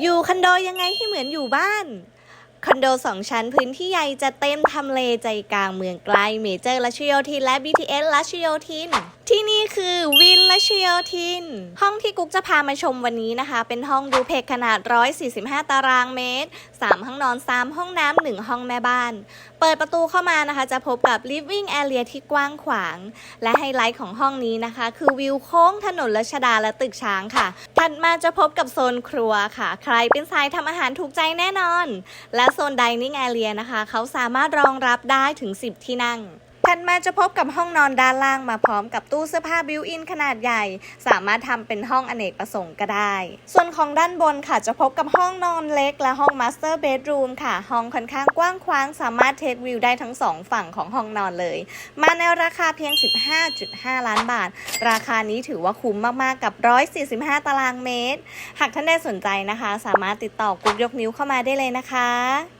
อยู่คอนโดยังไงให้เหมือนอยู่บ้าน คอนโดสองชั้นพื้นที่ใหญ่จะเต็มทำเลใจกลางเมืองไกลเมเจอร์รัชโยธินและ BTS รัชโยธิน ที่นี่คือวินรัชโยธิน ห้องที่กุ๊กจะพามาชมวันนี้นะคะ เป็นห้องดูเพกขนาด 145 ตารางเมตร 3 ห้องนอน 3 ห้องน้ำ 1 ห้องแม่บ้าน เปิดประตูเข้ามานะคะ จะพบกับ living area ที่กว้างขวาง และไฮไลท์ของห้องนี้นะคะ คือวิวโค้งถนนรัชดาและตึกช้างค่ะ ถัดมาจะพบกับโซนครัวค่ะ ใครเป็นสายทำอาหารถูกใจแน่นอน และโซน dining area นะคะ เขาสามารถรองรับได้ถึง 10 ที่นั่ง ถัดมาจะพบกับห้องนอนด้านล่างมาพร้อมกับตู้เสื้อผ้าบิวอินขนาดใหญ่ สามารถทำเป็นห้องอเนกประสงค์ก็ได้ ส่วนของด้านบนค่ะจะพบกับห้องนอนเล็กและห้องมาสเตอร์เบดรูมค่ะ ห้องค่อนข้างกว้างขวาง สามารถเทควิวได้ทั้งสองฝั่งของห้องนอนเลย มาในราคาเพียง 15.5 ล้านบาท ราคานี้ถือว่าคุ้มมากๆกับ 145 ตารางเมตร หากท่านได้สนใจนะคะ สามารถติดต่อกุ๊กยกนิ้วเข้ามาได้เลยนะคะ